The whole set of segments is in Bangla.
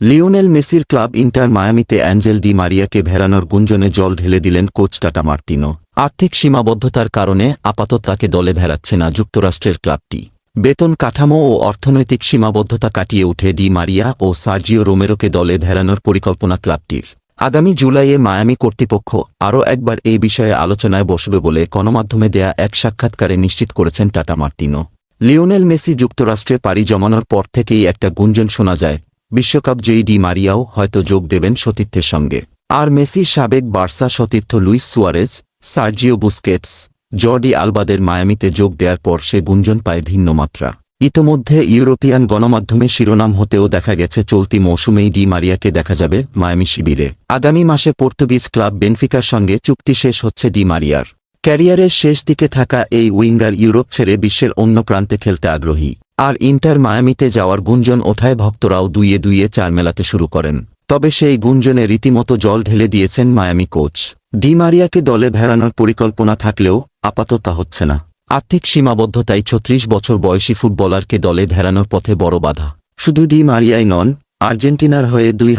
লিওনেল মেসির ক্লাব ইন্টার মায়ামিতে অ্যাঞ্জেল ডি মারিয়াকে ভেড়ানোর গুঞ্জনে জল ঢেলে দিলেন কোচ টাটা মার্তিনো আর্থিক সীমাবদ্ধতার কারণে আপাতত তাকে দলে ভেড়াচ্ছে না যুক্তরাষ্ট্রের ক্লাবটি। বেতন কাঠামো ও অর্থনৈতিক সীমাবদ্ধতা কাটিয়ে উঠে ডি মারিয়া ও সার্জিও রোমেরোকে দলে ভেড়ানোর পরিকল্পনা ক্লাবটির। আগামী জুলাইয়ে মায়ামি কর্তৃপক্ষ আরও একবার এই বিষয়ে আলোচনায় বসবে বলে গণমাধ্যমে দেয়া এক সাক্ষাৎকারে নিশ্চিত করেছেন টাটা মার্তিনো লিওনেল মেসি যুক্তরাষ্ট্রে পাড়ি জমানোর পর থেকেই একটা গুঞ্জন শোনা যায় বিশ্বকাপ জয়ী ডি মারিয়াও হয়তো যোগ দেবেন সতীর্থের সঙ্গে। আর মেসির সাবেক বার্সা সতীর্থ Luis Suarez, Sergio Busquets, Jordi আলবাদের মায়ামিতে যোগ দেওয়ার পর সে গুঞ্জন পায় ভিন্ন মাত্রা। ইতোমধ্যে ইউরোপিয়ান গণমাধ্যমে শিরোনাম হতেও দেখা গেছে চলতি মৌসুমেই ডি মারিয়াকে দেখা যাবে মায়ামি শিবিরে। আগামী মাসে পর্তুগিজ ক্লাব বেনফিকার সঙ্গে চুক্তি শেষ হচ্ছে ডি মারিয়ার। ক্যারিয়ারের শেষ দিকে থাকা এই উইঙ্গার ইউরোপ ছেড়ে বিশ্বের অন্য প্রান্তে খেলতে আগ্রহী। আর ইন্টার মায়ামিতে যাওয়ার গুঞ্জন ওঠায় ভক্তরাও দুইয়ে দুইয়ে চার মেলাতে শুরু করেন। তবে সেই গুঞ্জনে রীতিমতো জল ঢেলে দিয়েছেন মায়ামি কোচ। ডি মারিয়াকে দলে ভেড়ানোর পরিকল্পনা থাকলেও আপাতত হচ্ছে না। আর্থিক সীমাবদ্ধতাই ছত্রিশ বছর বয়সী ফুটবলারকে দলে ভেড়ানোর পথে বড় বাধা। শুধু ডি মারিয়াই নন, আর্জেন্টিনার হয়ে দুই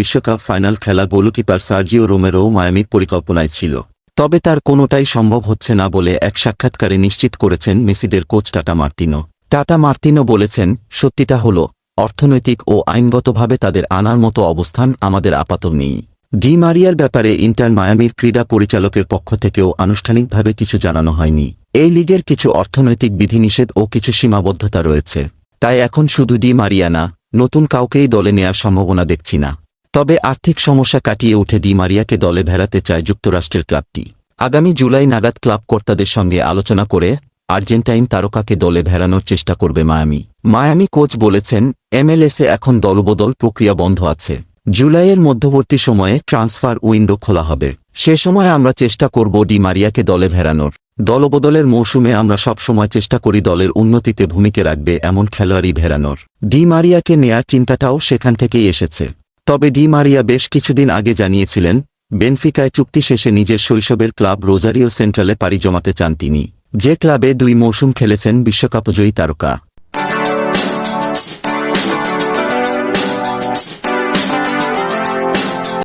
বিশ্বকাপ ফাইনাল খেলা গোলকিপার সার্জিও রোমেরো মায়ামির পরিকল্পনায় ছিল। তবে তার কোনোটাই সম্ভব হচ্ছে না বলে এক সাক্ষাৎকারে নিশ্চিত করেছেন মেসিদের coach Tata Martino Tata Martino বলেছেন, সত্যিটা হল, অর্থনৈতিক ও আইনগতভাবে তাদের আনার মতো অবস্থান আমাদের আপাতত নেই। ডি মারিয়ার ব্যাপারে ইন্টার মায়ামির ক্রীড়া পরিচালকের পক্ষ থেকেও আনুষ্ঠানিকভাবে কিছু জানানো হয়নি। এই লিগের কিছু অর্থনৈতিক বিধিনিষেধ ও কিছু সীমাবদ্ধতা রয়েছে। তাই এখন শুধু ডি মারিয়া না, নতুন কাউকেই দলে নেয়ার সম্ভাবনা দেখছি না। তবে আর্থিক সমস্যা কাটিয়ে উঠে ডি মারিয়াকে দলে ভেড়াতে চায় যুক্তরাষ্ট্রের ক্লাবটি। আগামী জুলাই নাগাদ ক্লাব কর্তাদের সঙ্গে আলোচনা করে আর্জেন্টাইন তারকাকে দলে ভেড়ানোর চেষ্টা করবে মায়ামি। মায়ামি কোচ বলেছেন, এমএলএসে এখন দলবদল প্রক্রিয়া বন্ধ আছে। জুলাইয়ের মধ্যবর্তী সময়ে ট্রান্সফার উইন্ডো খোলা হবে। সে সময় আমরা চেষ্টা করব ডি মারিয়াকে দলে ভেড়ানোর। দলবদলের মৌসুমে আমরা সবসময় চেষ্টা করি দলের উন্নতিতে ভূমিকা রাখবে এমন খেলোয়াড়ই ভেড়ানোর। ডি মারিয়াকে নেয়ার চিন্তাটাও সেখান থেকেই এসেছে। তবে ডি মারিয়া বেশ কিছুদিন আগে জানিয়েছিলেন, বেনফিকায় চুক্তি শেষে নিজের শৈশবের ক্লাব রোজারিও সেন্ট্রালে পাড়ি জমাতে চান তিনি। যে ক্লাবে দুই মৌসুম খেলেছেন বিশ্বকাপজয়ী তারকা।